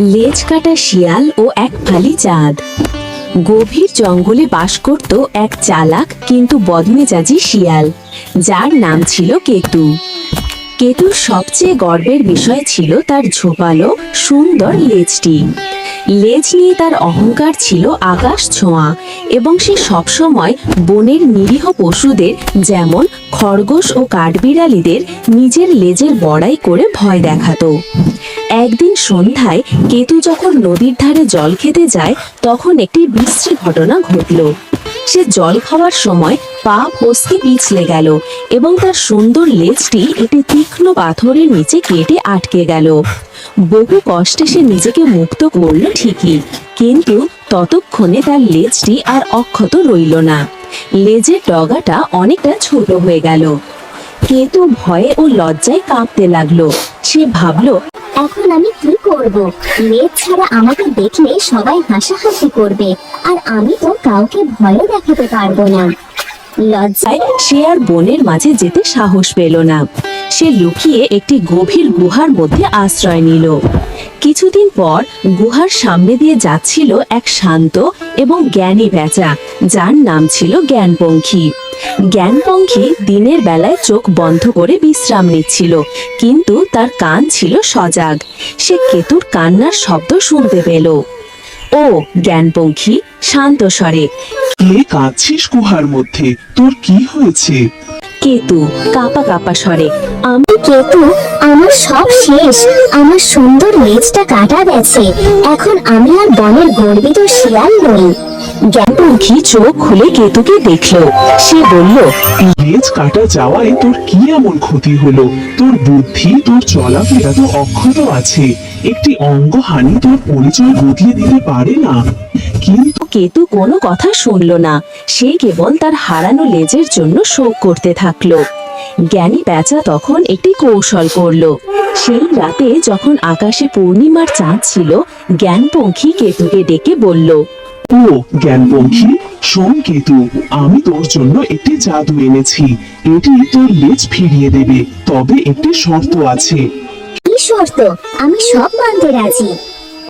লেজ কাটা শিয়াল ও এক ফালি চাঁদ। গভীর জঙ্গলে বাস করত এক চালাক, কিন্তু বদমেজাজি শিয়াল, যার নাম ছিল কেতু। কেতুর সবচেয়ে গর্বের বিষয় ছিল তার ঝোপালো, সুন্দর লেজটি। লেজ নিয়ে তার অহংকার ছিল আকাশ ছোঁয়া, এবং সে সবসময় বনের নিরীহ পশুদের, যেমন খরগোশ ও কাঠবিড়ালিদের, নিজের লেজের বড়াই করে ভয় দেখাতো। একদিন সন্ধ্যায় কেতু যখন নদীর ধারে জল খেতে যায়, তখন একটি বিশ্রী ঘটনা ঘটল। সে জল খাওয়ার সময় পা ফসকে পিছলে গেল এবং তার সুন্দর লেজটি একটি তীক্ষ্ণ পাথরের নিচে কেটে আটকে গেল। বহু কষ্টে সে নিজেকে মুক্ত করল ঠিকই, কিন্তু ততক্ষণে তার লেজটি আর অক্ষত রইল না। লেজের ডগাটা অনেকটা ছোট হয়ে গেল। কেতু ভয়ে ও লজ্জায় কাঁপতে লাগল। সে ভাবলো এখন আমি কি করব? লেজ ছাড়া আমাকে দেখলে সবাই হাসাহাসি করবে, আর আমি তো কাউকে ভয়ও দেখাতে পারব না। লজ্জা তাই সে আর বনের মাঝে যেতে সাহস পেল না। সে লুকিয়ে একটি গভীর গুহার মধ্যে আশ্রয় নিল। কিছুদিন পর গুহার সামনে দিয়ে যাচ্ছিল এক শান্ত এবং জ্ঞানী বেচা, যার নাম ছিল জ্ঞানপঙ্খী। জ্ঞানপঙ্খী দিনের বেলায় চোখ বন্ধ করে বিশ্রাম নিচ্ছিল কিন্তু তার কান ছিল সজাগ। সে কেতুর কান্নার শব্দ শুনতে পেল। ও জ্ঞানপঙ্খী শান্ত স্বরে। কে কাঁদছিস গুহার মধ্যে? তোর কি হয়েছে? কেতু কাপা কাপা স্বরে। আমি কেতু আমার সব শেষ। আমার সুন্দর লেজটা কাটা গেছে। এখন আমি আর বনের গর্বিত শিয়াল নই। জ্ঞানপঙ্খী চোখ খুলে কেতুকে দেখল। সে বলল লেজ কাটা যাওয়ায় তোর কি এমন ক্ষতি হলো? তোর বুদ্ধি তোর চলাফেরা তো অক্ষত আছে। একটি অঙ্গহানি তোর পরিচয় বদলে দিতে পারে না। কিন্তু কেতু কোনো কথা শুনল না। সে কেবল তার হারানো লেজের জন্য শোক করতে থাকল। জ্ঞানী পেঁচা তখন একটি কৌশল করল। সেই রাতে যখন আকাশে পূর্ণিমার চাঁদ ছিল জ্ঞানপঙ্খী কেতুকে ডেকে বলল ও জ্ঞানপঙ্খী শোন কেতু আমি তোর জন্য একটি জাদু এনেছি। এটি তোর লেজ ফিরিয়ে দেবে তবে একটি শর্ত আছে। কি শর্ত? আমি সব মানতে রাজি।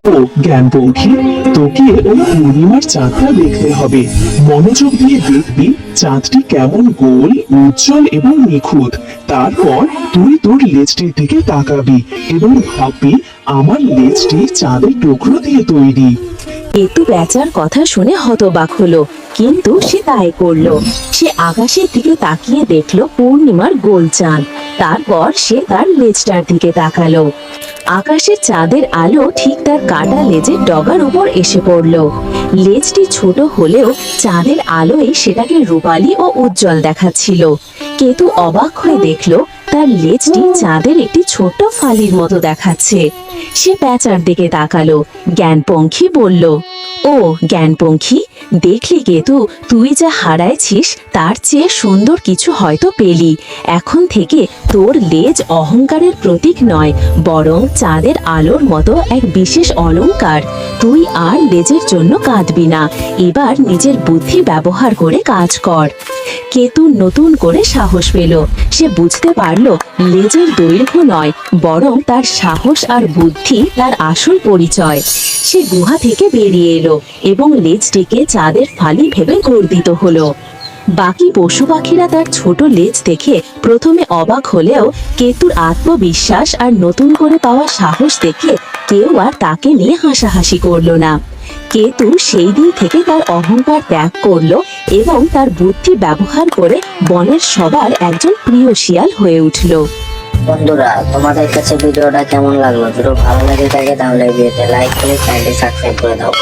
ও জ্ঞানপঙ্খী তোকে ওই পূর্ণিমার চাঁদটা দেখতে হবে। মনোযোগ দিয়ে দেখবি চাঁদটি কেমন গোল উজ্জ্বল এবং নিখুঁত। তারপর তুই তোর লেজটির দিকে তাকাবি এবং ভাববি আমার লেজটি চাঁদের টুকরো দিয়ে তৈরি। কেতু বেচার কথা শুনে হতবাক হলো, কিন্তু সে তাই করল। সে আকাশের দিকে তাকিয়ে দেখল পূর্ণিমার গোল চাঁদ। তারপর সে তার লেজটার দিকে তাকালো। আকাশের চাঁদের আলো ঠিক তার কাটা লেজের ডগার উপর এসে পড়ল। লেজটি ছোট হলেও চাঁদের আলোয় সেটাকে রূপালী ও উজ্জ্বল দেখাচ্ছিল। কেতু অবাক হয়ে দেখল তার লেজটি চাঁদের একটি ছোট্ট ফালির মতো দেখাচ্ছে। সে প্যাঁচার দিকে তাকালো, জ্ঞানপঙ্খী বলল, ও জ্ঞানপঙ্খী, দেখলি কেতু, তুই যা হারাইছিস, তার চেয়ে সুন্দর কিছু হয়তো পেলি। এখন থেকে তোর লেজ অহংকারের প্রতীক নয়, বরং চাঁদের আলোর মতো এক বিশেষ অলংকার তুই আর লেজের জন্য কাঁদবি না। এবার নিজের বুদ্ধি ব্যবহার করে কাজ কর। কেতু নতুন করে সাহস পেল। সে বুঝতে পারল লেজের দৈর্ঘ্য নয়, বরং তার সাহস আর বুদ্ধি তার আসল পরিচয়। সে গুহা থেকে বেরিয়ে এলো এবং লেজটিকে চাঁদের ফালি ভেবে গর্বিত হলো। বাকি পশু পাখিরা তার ছোট লেজ দেখে প্রথমে অবাক হলেও কেতুর আত্মবিশ্বাস আর নতুন করে পাওয়া সাহস দেখে কেউ আর তাকে নিয়ে হাসাহাসি করল না। কেতু সেই দিন থেকে তার অহংকার ত্যাগ করল এবং তার বুদ্ধি ব্যবহার করে বনের সবার একজন প্রিয় শিয়াল হয়ে উঠল। বন্ধুরা, তোমাদের কাছে ভিডিওটা কেমন লাগল? যদি ভালো লেগে থাকে তাহলে ভিডিওতে লাইক করে চ্যানেলটি সাবস্ক্রাইব করে দাও।